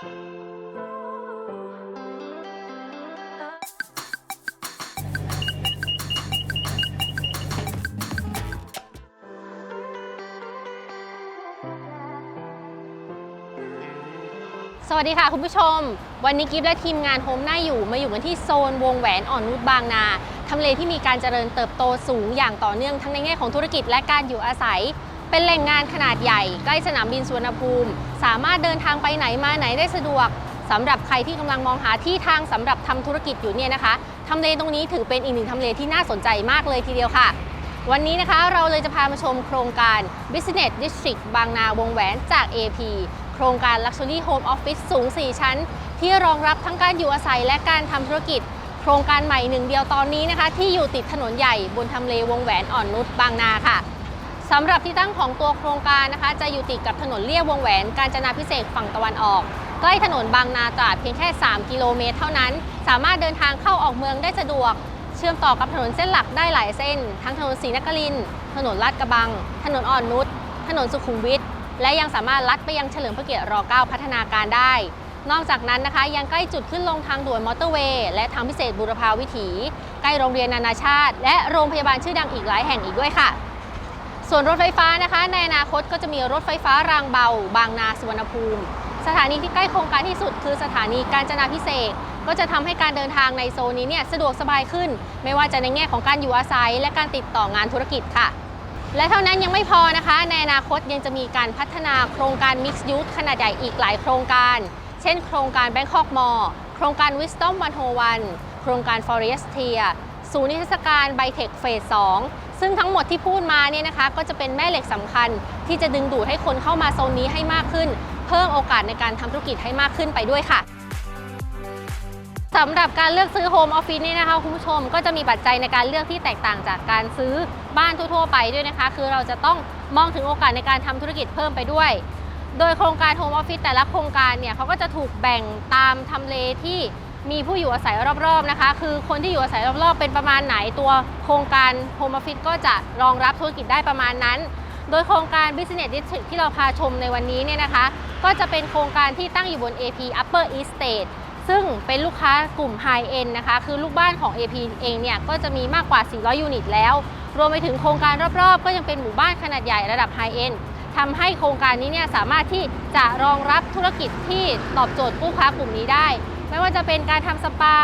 สวัสดีค่ะคุณผู้ชม วันนี้กิฟและทีมงานโฮมหน้าอยู่มาอยู่กันที่โซนวงแหวนอ่อนนุชบางนาทำเลที่มีการเจริญเติบโตสูงอย่างต่อเนื่องทั้งในแง่ของธุรกิจและการอยู่อาศัย เป็นแหล่งงานขนาดใหญ่ ใกล้สนามบินสุวรรณภูมิ สามารถเดินทางไปไหนมาไหนได้สะดวกสำหรับใครที่กำลังมองหาที่ทางสำหรับทำธุรกิจอยู่เนี่ยนะคะทำเลตรงนี้ถือเป็นอีกหนึ่งทำเลที่น่าสนใจมากเลยทีเดียวค่ะ วันนี้นะคะเราเลยจะพามาชมโครงการ Business District บางนาวงแหวนจาก AP โครงการ Luxury Home Office สูง 4 ชั้น ที่รองรับทั้งการอยู่อาศัยและการทำธุรกิจ โครงการใหม่หนึ่งเดียวตอนนี้นะคะ ที่อยู่ติดถนนใหญ่บนทำเลวงแหวนอ่อนนุชบางนาค่ะ สำหรับที่ตั้งของตัวโครงการนะคะ จะอยู่ติดกับถนนเลียบวงแหวนกาญจนาพิเศษฝั่งตะวันออก ใกล้ถนนบางนาตราดเพียงแค่ 3 กิโลเมตรเท่านั้น สามารถเดินทางเข้าออกเมืองได้สะดวก เชื่อมต่อกับถนนเส้นหลักได้หลายเส้น ทั้งถนนศรีนครินทร์ถนนลาดกระบัง ถนนอ่อนนุชถนนสุขุมวิทและยังสามารถลัดไปยังเฉลิมพระเกียรติร9พัฒนาการได้ นอกจากนั้นนะคะ ยังใกล้จุดขึ้นลงทางด่วนมอเตอร์เวย์และทางพิเศษบุรพาวิถี ใกล้โรงเรียนนานาชาติ และโรงพยาบาลชื่อดังอีกหลายแห่งอีกด้วยค่ะ ส่วนรถไฟฟ้านะคะในอนาคตก็จะมีรถไฟฟ้ารางเบา บางนาสุวรรณภูมิ สถานีที่ใกล้โครงการที่สุด คือสถานีกาญจนาพิเศษก็จะทำให้การเดินทางในโซนนี้เนี่ยสะดวกสบายขึ้น ไม่ว่าจะในแง่ของการอยู่อาศัย และการติดต่องานธุรกิจค่ะ และเท่านั้นยังไม่พอนะคะ ในอนาคตยังจะมีการพัฒนาโครงการ Mixed Use ขนาดใหญ่อีกหลายโครงการ เช่น โครงการ Bangkok Mall โครงการ Wisdom 101 โครงการ Forestia ศูนย์นิทรรศการ b y t e c h เฟส2ซึ่งทั้งหมดที่พูดมาเนี่ยนะคะ ก็จะเป็นแม่เหล็กสำคัญ ที่จะดึงดูดให้คนเข้ามาโซนนี้ให้มากขึ้น เพิ่มโอกาสในการทำธุรกิจให้มากขึ้นไปด้วยค่ะสำหรับการเลือกซื้อโฮมออฟฟิศนี่นะคะคุณผู้ชมก็จะมีปัจจัยในการเลือกที่แตกต่างจากการซื้อบ้านทั่วๆไปด้วยนะคะ คือเราจะต้องมองถึงโอกาสในการทำธุรกิจเพิ่มไปด้วย โดยโครงการโฮมออฟฟิศแต่ละโครงการเนี่ยเขาก็จะถูกแบ่งตามทำเลที่ มีผู้อยู่อาศัยรอบๆนะคะ คือคนที่อยู่อาศัยรอบๆ เป็นประมาณไหนตัวโครงการโฮมออฟฟิศก็จะรองรับธุรกิจได้ประมาณนั้น โดยโครงการ Business District ที่เราพาชมในวันนี้เนี่ยนะคะ ก็จะเป็นโครงการที่ตั้งอยู่บน AP Upper East State ซึ่งเป็นลูกค้ากลุ่ม High End นะคะ คือลูกบ้านของ AP เองเนี่ยก็จะมีมากกว่า 400 ยูนิตแล้ว รวมไปถึงโครงการรอบๆ ก็ยังเป็นหมู่บ้านขนาดใหญ่ระดับ High End ทำให้โครงการนี้เนี่ยสามารถที่จะรองรับธุรกิจที่ตอบโจทย์ลูกค้ากลุ่มนี้ได้ ไม่ว่าจะเป็นการทำสปา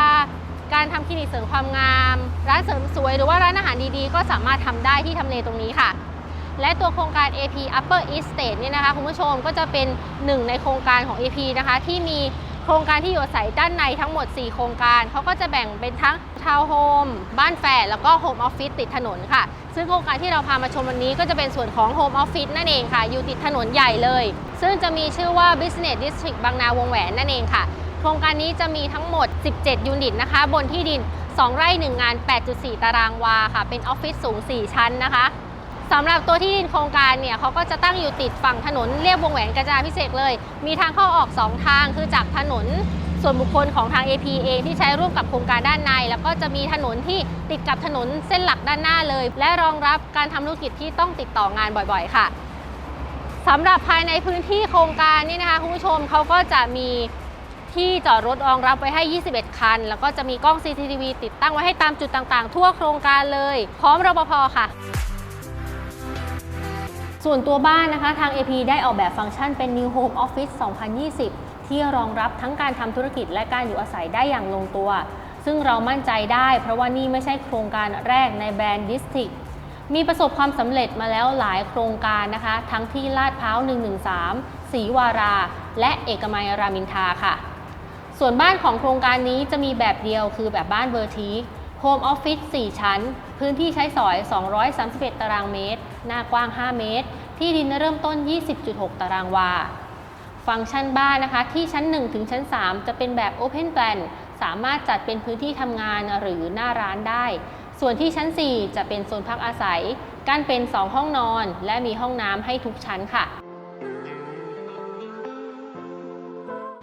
การทำคลินิกเสริมความงาม ร้านเสริมสวยหรือว่าร้านอาหารดีๆ ก็สามารถทำได้ที่ทำเลตรงนี้ค่ะ และตัวโครงการ AP Upper East State เนี่ยนะคะคุณผู้ชมก็จะเป็นหนึ่งในโครงการของ AP นะคะที่มีโครงการที่อยู่อาศัยด้านในทั้งหมด 4 โครงการ เขาก็จะแบ่งเป็นทั้งทาวน์โฮม บ้านแฝด แล้วก็โฮมออฟฟิศติดถนนค่ะ ซึ่งโครงการที่เราพามาชมวันนี้ก็จะเป็นส่วนของโฮมออฟฟิศนั่นเองค่ะ อยู่ติดถนนใหญ่เลย ซึ่งจะมีชื่อว่า Business District บางนาวงแหวนนั่นเองค่ะ โครงการนี้จะมีทั้งหมด 17 ยูนิตนะคะ บนที่ดิน 2 ไร่ 1 งาน 8.4 ตารางวาค่ะ เป็นออฟฟิศสูง 4 ชั้นนะคะสำหรับตัวที่ดินโครงการเนี่ยเขาก็จะตั้งอยู่ติดฝั่งถนนเรียบวงแหวนกาญจนาพิเศษเลย มีทางเข้าออก 2 ทาง คือจากถนนส่วนบุคคลของทาง AP เองที่ใช้ร่วมกับโครงการด้านใน แล้วก็จะมีถนนที่ติดกับถนนเส้นหลักด้านหน้าเลย และรองรับการทำธุรกิจที่ต้องติดต่องานบ่อยๆ ค่ะสำหรับภายในพื้นที่โครงการนี่นะคะคุณผู้ชมเขาก็จะมี ที่จอดรถรองรับไว้ให้ 21 คัน แล้วก็จะมีกล้อง CCTV ติดตั้งไว้ให้ตามจุดต่างๆ ทั่วโครงการเลย พร้อมรปภค่ะส่วนตัวบ้านนะคะทาง AP ได้ออกแบบฟังก์ชันเป็น New Home Office 2020 ที่รองรับทั้งการทำธุรกิจและการอยู่อาศัยได้อย่างลงตัว ซึ่งเรามั่นใจได้เพราะว่านี่ไม่ใช่โครงการแรกในแบรนด์ District มีประสบความสำเร็จมาแล้วหลายโครงการนะคะ ทั้งที่ลาดพร้าว 113ศรีวารา และเอกมัยรามินทาค่ะ ส่วนบ้านของโครงการนี้จะมีแบบเดียวคือแบบบ้านเวอร์ทีโฮมออฟฟิศ4ชั้น พื้นที่ใช้สอย 231 ตารางเมตร หน้ากว้าง 5 เมตร ที่ดินเริ่มต้น 20.6 ตารางวา ฟังก์ชันบ้านนะคะ ที่ชั้น 1 ถึงชั้น 3 จะเป็นแบบ Open Plan สามารถจัดเป็นพื้นที่ทำงานหรือหน้าร้านได้ ส่วนที่ชั้น 4 จะเป็นโซนพักอาศัย กั้นเป็น 2 ห้องนอน และมีห้องน้ำให้ทุกชั้นค่ะ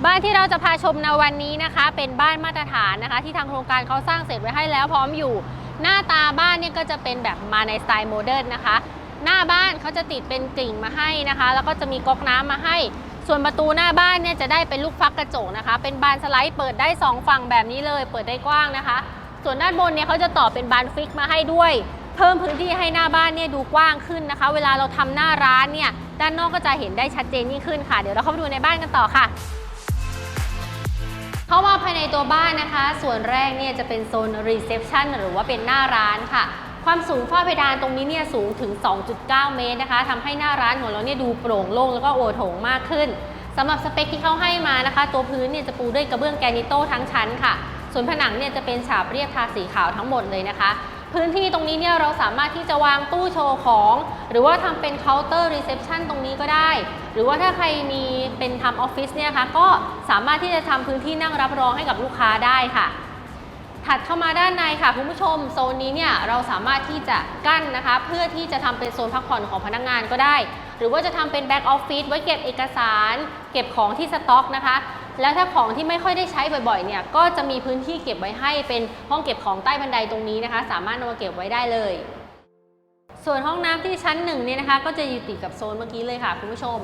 บ้านที่เราจะพาชมในวันนี้นะคะ เป็นบ้านมาตรฐานนะคะ ที่ทางโครงการเขาสร้างเสร็จไว้ให้แล้วพร้อมอยู่ หน้าตาบ้านเนี่ยก็จะเป็นแบบมาในสไตล์โมเดิร์นนะคะ หน้าบ้านเขาจะติดเป็นกิ่งมาให้นะคะ แล้วก็จะมีก๊อกน้ำมาให้ ส่วนประตูหน้าบ้านเนี่ยจะได้เป็นลูกฟักกระจกนะคะ เป็นบานสไลด์เปิดได้ 2 ฝั่งแบบนี้เลย เปิดได้กว้างนะคะ ส่วนด้านบนเนี่ยเขาจะต่อเป็นบานฟิกมาให้ด้วยเพิ่มพื้นที่ให้หน้าบ้านเนี่ยดูกว้างขึ้นนะคะ เวลาเราทำหน้าร้านเนี่ยด้านนอกก็จะเห็นได้ชัดเจนยิ่งขึ้นค่ะ เดี๋ยวเราเข้าไปดูในบ้านกันต่อค่ะ เข้ามาภายในตัวบ้านนะคะ ส่วนแรกเนี่ยจะเป็นโซนรีเซพชันหรือว่าเป็นหน้าร้านค่ะ ความสูงฝ้าเพดานตรงนี้เนี่ยสูงถึง 2.9 เมตรนะคะทำให้หน้าร้านของเราเนี่ยดูโปร่งโล่งแล้วก็โอโถงมากขึ้นสำหรับสเปคที่เขาให้มานะคะ ตัวพื้นเนี่ยจะปูด้วยกระเบื้องแกรนิโต้ทั้งชั้นค่ะ ส่วนผนังเนี่ยจะเป็นฉาบเรียบทาสีขาวทั้งหมดเลยนะคะ พื้นที่ตรงนี้เนี่ยเราสามารถที่จะวางตู้โชว์ของ หรือว่าทำเป็นเคาน์เตอร์รีเซพชันตรงนี้ก็ได้ หรือว่าถ้าใครมีเป็นทำออฟฟิศเนี่ยค่ะก็สามารถที่จะทำพื้นที่นั่งรับรองให้กับลูกค้าได้ค่ะ ถัดเข้ามาด้านในค่ะคุณผู้ชมโซนนี้เนี่ยเราสามารถที่จะกั้นนะคะ เพื่อที่จะทำเป็นโซนพักผ่อนของพนักงานก็ได้ หรือว่าจะทำเป็นแบ็กออฟฟิศไว้เก็บเอกสาร เก็บของที่สต็อกนะคะ แล้วถ้าของที่ไม่ค่อยได้ใช้บ่อยๆเนี่ยก็จะมีพื้นที่เก็บไว้ให้เป็นห้องเก็บของใต้บันไดตรงนี้นะคะ สามารถนำมาเก็บไว้ได้เลย ส่วนห้องน้ำที่ชั้นหนึ่งเนี่ยนะคะ ก็จะอยู่ติดกับโซนเมื่อกี้เลยค่ะคุณผู้ชม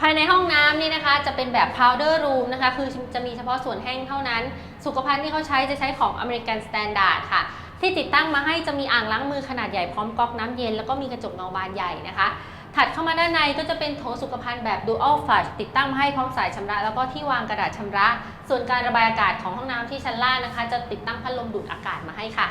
ภายในห้องน้ำนี่นะคะ จะเป็นแบบ powder room นะคะ คือจะมีเฉพาะส่วนแห้งเท่านั้น สุขภัณฑ์ที่เขาใช้จะใช้ของ American Standard ค่ะที่ติดตั้งมาให้จะมีอ่างล้างมือขนาดใหญ่พร้อมก๊อกน้ำเย็นแล้วก็มีกระจกเงาบานใหญ่นะคะ ถัดเข้ามาด้านในก็จะเป็นโถสุขภัณฑ์แบบ dual flush ติดตั้งมาให้พร้อมสายชำระ แล้วก็ที่วางกระดาษชำระ ส่วนการระบายอากาศของห้องน้ำที่ชั้นล่างนะคะ จะติดตั้งพัดลมดูดอากาศมาให้ค่ะ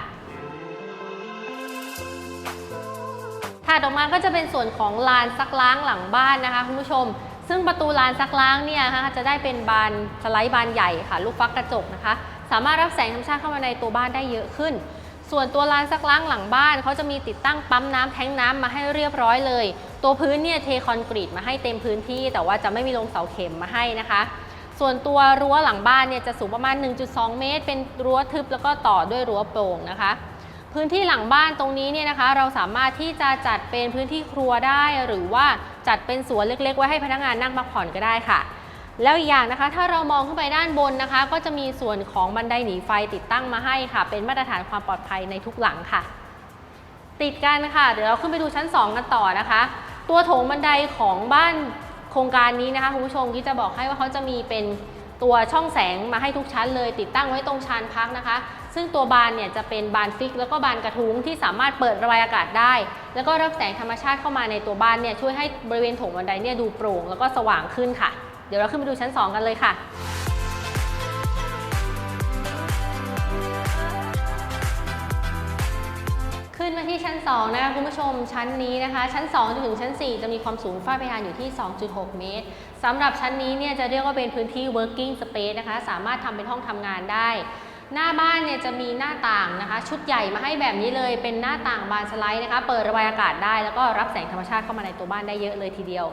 ถัดออกมาก็จะเป็นส่วนของลานซักล้างหลังบ้านนะคะคุณผู้ชม ซึ่งประตูลานซักล้างเนี่ยนะคะจะได้เป็นบานสไลด์บานใหญ่ค่ะ ลูกฟักกระจกนะคะ สามารถรับแสงธรรมชาติเข้ามาในตัวบ้านได้เยอะขึ้นส่วนตัวลานซักล้างหลังบ้านเขาจะมีติดตั้งปั๊มน้ำแทงน้ำมาให้เรียบร้อยเลย ตัวพื้นเนี่ยเทคอนกรีตมาให้เต็มพื้นที่แต่ว่าจะไม่มีลงเสาเข็มมาให้นะคะ ส่วนตัวรั้วหลังบ้านเนี่ยจะสูงประมาณ 1.2 เมตร เป็นรั้วทึบแล้วก็ต่อด้วยรั้วโปร่งนะคะ พื้นที่หลังบ้านตรงนี้เนี่ยนะคะ เราสามารถที่จะจัดเป็นพื้นที่ครัวได้ หรือว่าจัดเป็นสวนเล็กๆ ไว้ให้พนักงานนั่งพักผ่อนก็ได้ค่ะแล้วอีกอย่างนะคะ ถ้าเรามองขึ้นไปด้านบนนะคะ ก็จะมีส่วนของบันไดหนีไฟติดตั้งมาให้ค่ะ เป็นมาตรฐานความปลอดภัยในทุกหลังค่ะ ติดกันค่ะ เดี๋ยวเราขึ้นไปดูชั้น 2 กันต่อนะคะ ตัวโถงบันไดของบ้านโครงการนี้นะคะคุณผู้ชมที่จะบอกให้ว่าเขาจะมีเป็นตัวช่องแสงมาให้ทุกชั้นเลย ติดตั้งไว้ตรงชานพักนะคะ ซึ่งตัวบานเนี่ยจะเป็นบานฟิก แล้วก็บานกระทุ้งที่สามารถเปิดระบายอากาศได้ แล้วก็รับแสงธรรมชาติเข้ามาในตัวบ้านเนี่ยช่วยให้บริเวณโถงบันไดเนี่ยดูโปร่งแล้วก็สว่างขึ้นค่ะ เดี๋ยวเราขึ้นไปดูชั้น 2 กันเลยค่ะ ขึ้นมาที่ชั้น 2 นะคะคุณผู้ชมชั้นนี้นะคะ ชั้น2จนถึงชั้น 4 จะมีความสูงฝ้าเพดานอยู่ที่ 2.6 เมตรสำหรับชั้นนี้เนี่ยจะเรียกว่าเป็นพื้นที่ working space นะคะ สามารถทำเป็นห้องทำงานได้ หน้าบ้านเนี่ยจะมีหน้าต่างนะคะ ชุดใหญ่มาให้แบบนี้เลยเป็นหน้าต่างบานสไลด์นะคะ เปิดระบายอากาศได้แล้วก็รับแสงธรรมชาติเข้ามาในตัวบ้านได้เยอะเลยทีเดียว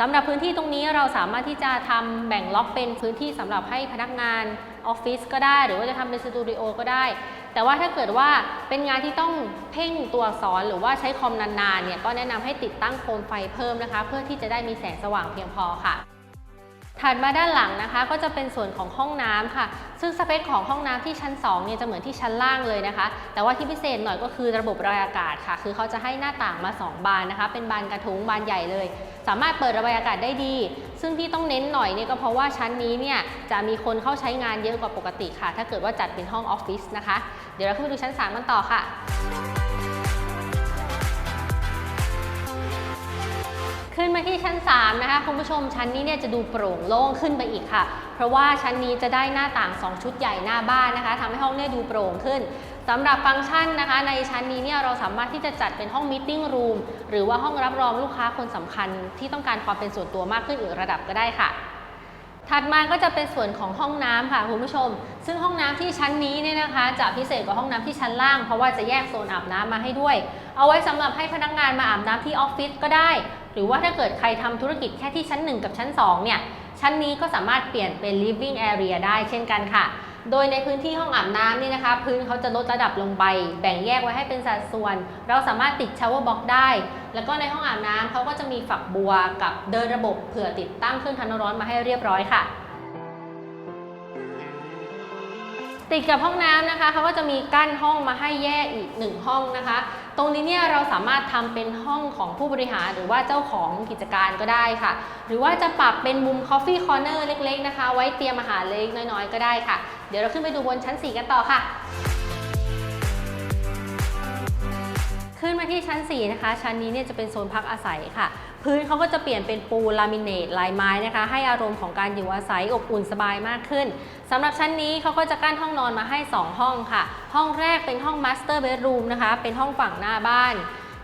สำหรับพื้นที่ตรงนี้เราสามารถที่จะทำแบ่งล็อกเป็นพื้นที่สำหรับให้พนักงานออฟฟิศก็ได้ หรือว่าจะทำเป็นสตูดิโอก็ได้ แต่ว่าถ้าเกิดว่าเป็นงานที่ต้องเพ่งตัวอักษรหรือว่าใช้คอมนานๆเนี่ยก็แนะนำให้ติดตั้งโคมไฟเพิ่มนะคะ เพื่อที่จะได้มีแสงสว่างเพียงพอค่ะถัดมาด้านหลังนะคะ ก็จะเป็นส่วนของห้องน้ำค่ะ ซึ่งสเปคของห้องน้ำที่ชั้น2เนี่ยจะเหมือนที่ชั้นล่างเลยนะคะ แต่ว่าที่พิเศษหน่อยก็คือระบบระบายอากาศค่ะ คือเขาจะให้หน้าต่างมา 2 บานนะคะ เป็นบานกระทุ้งบานใหญ่เลย สามารถเปิดระบายอากาศได้ดี ซึ่งที่ต้องเน้นหน่อยเนี่ยก็เพราะว่าชั้นนี้เนี่ยจะมีคนเข้าใช้งานเยอะกว่าปกติค่ะ ถ้าเกิดว่าจัดเป็นห้องออฟฟิศนะคะ เดี๋ยวเราขึ้นไปดูชั้น 3 กันต่อค่ะขึ้นมาที่ชั้น 3 นะคะคุณผู้ชมชั้นนี้เนี่ยจะดูโปร่งโล่งขึ้นไปอีกค่ะ เพราะว่าชั้นนี้จะได้หน้าต่าง 2 ชุดใหญ่หน้าบ้านนะคะทำให้ห้องเนี่ยดูโปร่งขึ้น สำหรับฟังก์ชันนะคะในชั้นนี้เนี่ยเราสามารถที่จะจัดเป็นห้องม e ติ้งรูมหรือว่าห้องรับรองลูกค้าคนสำคัญที่ต้องการความเป็นส่วนตัวมากขึ้นอีกระดับก็ได้ค่ะ ถัดมาก็จะเป็นส่วนของห้องน้ำค่ะคุณผู้ชม ซึ่งห้องน้ำที่ชั้นนี้เนี่ยนะคะ จะพิเศษกว่าห้องน้ำที่ชั้นล่างเพราะว่าจะแยกโซนอาบน้ำมาให้ด้วย เอาไว้สำหรับให้พนักงานมาอาบน้ำที่ออฟฟิศก็ได้ หรือว่าถ้าเกิดใครทำธุรกิจแค่ที่ชั้น 1 กับชั้น2เนี่ยชั้นนี้ก็สามารถเปลี่ยนเป็น living area ได้เช่นกันค่ะ โดยในพื้นที่ห้องอาบน้ำนี่นะคะ พื้นเขาจะลดระดับลงไป แบ่งแยกไว้ให้เป็นสัดส่วน เราสามารถติดชาวเวอร์บ็อกได้ แล้วก็ในห้องอาบน้ำเขาก็จะมีฝักบัวกับเดินระบบเผื่อติดตั้งเครื่องทำน้ำร้อนมาให้เรียบร้อยค่ะ ติดกับห้องน้ำนะคะเขาก็จะมีกั้นห้องมาให้แยกอีกหนึ่งห้องนะคะ ตรงนี้เนี่ยเราสามารถทำเป็นห้องของผู้บริหารหรือว่าเจ้าของกิจการก็ได้ค่ะ หรือว่าจะปรับเป็นมุม Coffee Corner เล็ก ๆ นะคะ ไว้เตรียมอาหารเล็กน้อยๆ ก็ได้ค่ะ ดี๋ยวเราขึ้นไปดูบนชั้น 4 กันต่อค่ะ ขึ้นมาที่ชั้น 4 นะคะ ชั้นนี้เนี่ยจะเป็นโซนพักอาศัยค่ะ พื้นเขาก็จะเปลี่ยนเป็นปูลามิเนตลายไม้นะคะ ให้อารมณ์ของการอยู่อาศัยอบอุ่นสบายมากขึ้นสำหรับชั้นนี้เขาก็จะกั้นห้องนอนมาให้ 2 ห้องค่ะ ห้องแรกเป็นห้อง Master Bedroom นะคะ เป็นห้องฝั่งหน้าบ้าน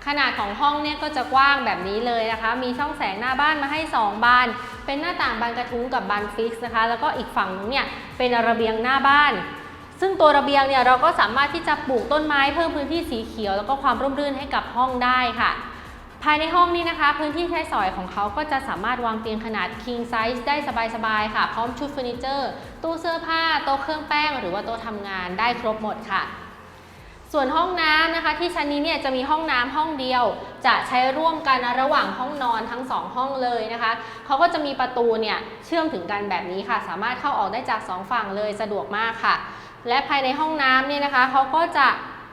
ขนาดของห้องเนี่ยก็จะกว้างแบบนี้เลยนะคะ มีช่องแสงหน้าบ้านมาให้ 2 บาน เป็นหน้าต่างบานกระทุ้งกับบานฟิกซ์นะคะ แล้วก็อีกฝั่งนึงเนี่ยเป็นระเบียงหน้าบ้าน ซึ่งตัวระเบียงเนี่ยเราก็สามารถที่จะปลูกต้นไม้เพิ่มพื้นที่สีเขียว แล้วก็ความร่มรื่นให้กับห้องได้ค่ะภายในห้องนี้นะคะ พื้นที่ใช้สอยของเขาก็จะสามารถวางเตียงขนาด king size ได้สบายๆค่ะ พร้อมชุดเฟอร์นิเจอร์ ตู้เสื้อผ้า โต๊ะเครื่องแป้ง หรือว่าโต๊ะทำงานได้ครบหมดค่ะ ส่วนห้องน้ำนะคะที่ชั้นนี้เนี่ยจะมีห้องน้ำห้องเดียว จะใช้ร่วมกันระหว่างห้องนอนทั้งสองห้องเลยนะคะเขาก็จะมีประตูเนี่ยเชื่อมถึงกันแบบนี้ค่ะ สามารถเข้าออกได้จากสองฝั่งเลยสะดวกมากค่ะ และภายในห้องน้ำเนี่ยนะคะเขาก็จะ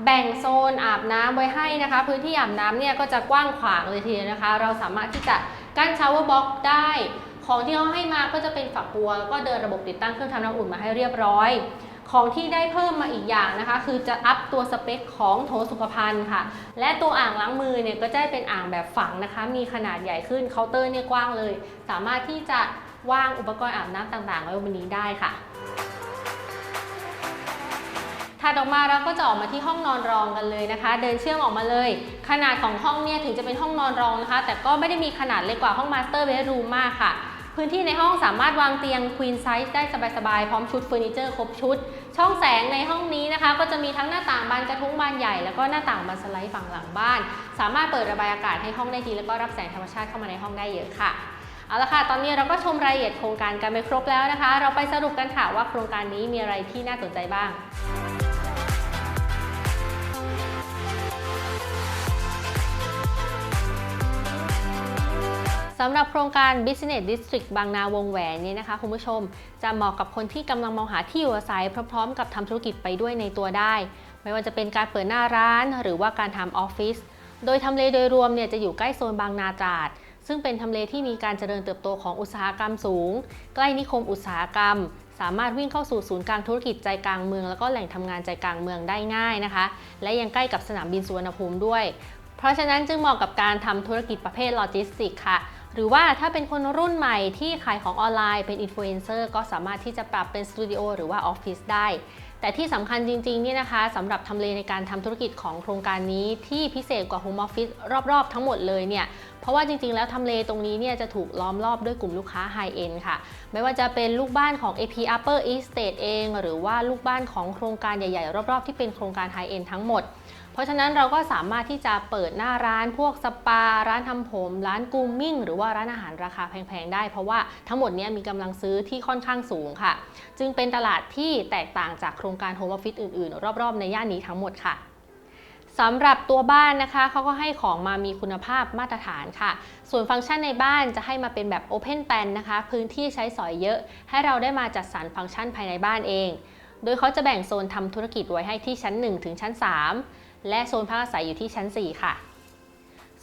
แบ่งโซนอาบน้ำไว้ให้นะคะ พื้นที่อาบน้ำเนี่ยก็จะกว้างขวางเลยทีเดียวนะคะ เราสามารถที่จะกั้นชาวเวอร์บ็อกได้ ของที่เขาให้มาก็จะเป็นฝักบัวแล้วก็เดินระบบติดตั้งเครื่องทำน้ำอุ่นมาให้เรียบร้อย ของที่ได้เพิ่มมาอีกอย่างนะคะ คือจะอัพตัวสเปคของโถสุขภัณฑ์ค่ะ และตัวอ่างล้างมือเนี่ยก็จะเป็นอ่างแบบฝังนะคะ มีขนาดใหญ่ขึ้นเคาน์เตอร์เนี่ยกว้างเลย สามารถที่จะวางอุปกรณ์อาบน้ำต่างๆ ไว้บนนี้ได้ค่ะถัดออกมาเราก็จะออกมาที่ห้องนอนรองกันเลยนะคะ เดินเชื่อมออกมาเลย ขนาดของห้องเนี่ยถึงจะเป็นห้องนอนรองนะคะ แต่ก็ไม่ได้มีขนาดเล็กกว่าห้องมาสเตอร์เบดรูมมากค่ะ พื้นที่ในห้องสามารถวางเตียง Queen Size ได้สบายๆ พร้อมชุดเฟอร์นิเจอร์ครบชุด ช่องแสงในห้องนี้นะคะ ก็จะมีทั้งหน้าต่างบานกระทุ้งบานใหญ่ แล้วก็หน้าต่างบานสไลด์ฝั่งหลังบ้าน สามารถเปิดระบายอากาศให้ห้องได้ดี แล้วก็รับแสงธรรมชาติเข้ามาในห้องได้เยอะค่ะเอาละค่ะ ตอนนี้เราก็ชมรายละเอียดโครงการกันไปครบแล้วนะคะ เราไปสรุปกันค่ะว่าโครงการนี้มีอะไรที่น่าสนใจบ้าง สำหรับโครงการ Business District บางนาวงแหวนนี้นะคะคุณผู้ชม จะเหมาะกับคนที่กำลังมองหาที่อยู่อาศัยพร้อมๆ กับทำธุรกิจไปด้วยในตัวได้ ไม่ว่าจะเป็นการเปิดหน้าร้าน หรือว่าการทำออฟฟิศโดยทำเลโดยรวมเนี่ยจะอยู่ใกล้โซนบางนาตราด ซึ่งเป็นทำเลที่มีการเจริญเติบโตของอุตสาหกรรมสูง ใกล้นิคมอุตสาหกรรม สามารถวิ่งเข้าสู่ศูนย์กลางธุรกิจใจกลางเมือง แล้วก็แหล่งทำงานใจกลางเมืองได้ง่ายนะคะ และยังใกล้กับสนามบินสุวรรณภูมิด้วย เพราะฉะนั้นจึงเหมาะกับการทำธุรกิจประเภทโลจิสติกค่ะ หรือว่าถ้าเป็นคนรุ่นใหม่ที่ขายของออนไลน์เป็นอินฟลูเอนเซอร์ก็สามารถที่จะปรับเป็นสตูดิโอหรือว่าออฟฟิศได้ แต่ที่สำคัญจริงๆเนี่ยนะคะสำหรับทำเลในการทำธุรกิจของโครงการนี้ที่พิเศษกว่า Home Office รอบๆ ทั้งหมดเลยเนี่ยเพราะว่าจริงๆ แล้วทำเลตรงนี้เนี่ยจะถูกล้อมรอบด้วยกลุ่มลูกค้า High End ค่ะ ไม่ว่าจะเป็นลูกบ้านของ AP Upper East State เอง หรือว่าลูกบ้านของโครงการใหญ่ๆ รอบๆ ที่เป็นโครงการ High End ทั้งหมดเพราะฉะนั้นเราก็สามารถที่จะเปิดหน้าร้านพวกสปา ร้านทำผม ร้านกูมมิ่ง หรือว่าร้านอาหารราคาแพงๆ ได้ เพราะว่าทั้งหมดนี้มีกำลังซื้อที่ค่อนข้างสูงค่ะ จึงเป็นตลาดที่แตกต่างจากโครงการโฮมออฟฟิศอื่นๆ รอบๆ ในย่านนี้ทั้งหมดค่ะ สำหรับตัวบ้านนะคะเขาก็ให้ของมามีคุณภาพมาตรฐานค่ะ ส่วนฟังก์ชันในบ้านจะให้มาเป็นแบบ Open Plan นะคะ พื้นที่ใช้สอยเยอะ ให้เราได้มาจัดสรรฟังก์ชันภายในบ้านเอง โดยเขาจะแบ่งโซนทำธุรกิจไว้ให้ที่ชั้น 1 ถึงชั้น 3 และโซนพักอาศัยอยู่ที่ชั้น 4 ค่ะ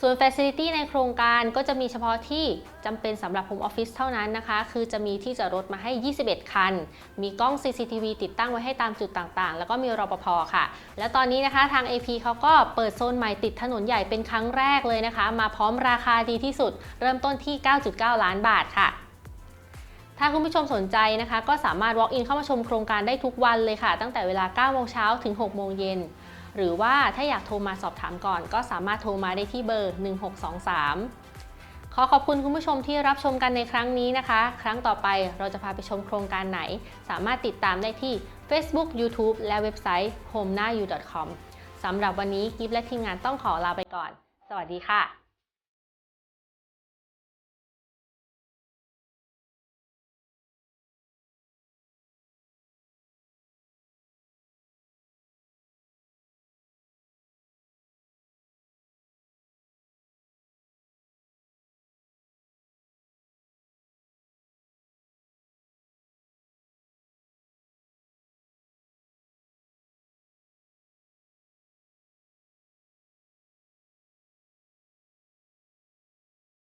ส่วน Facility ในโครงการก็จะมีเฉพาะที่จำเป็นสำหรับ Home Office เท่านั้นนะคะ คือจะมีที่จอดรถมาให้ 21 คัน มีกล้อง CCTV ติดตั้งไว้ให้ตามจุดต่างๆ แล้วก็มีรปภค่ะ และตอนนี้นะคะทาง AP เขาก็เปิดโซนใหม่ติดถนนใหญ่เป็นครั้งแรกเลยนะคะ มาพร้อมราคาดีที่สุด เริ่มต้นที่ 9.9 ล้านบาทค่ะถ้าคุณผู้ชมสนใจนะคะ ก็สามารถ walk in เข้ามาชมโครงการได้ทุกวันเลยค่ะ ตั้งแต่เวลา 9 โมงเช้าถึง 6 โมงเย็น หรือว่าถ้าอยากโทรมาสอบถามก่อน ก็สามารถโทรมาได้ที่เบอร์ 1623 ขอขอบคุณคุณผู้ชมที่รับชมกันในครั้งนี้นะคะ ครั้งต่อไปเราจะพาไปชมโครงการไหน สามารถติดตามได้ที่ Facebook YouTube และเว็บไซต์ homenayu.com สำหรับวันนี้กิฟและทีมงานต้องขอลาไปก่อน สวัสดีค่ะ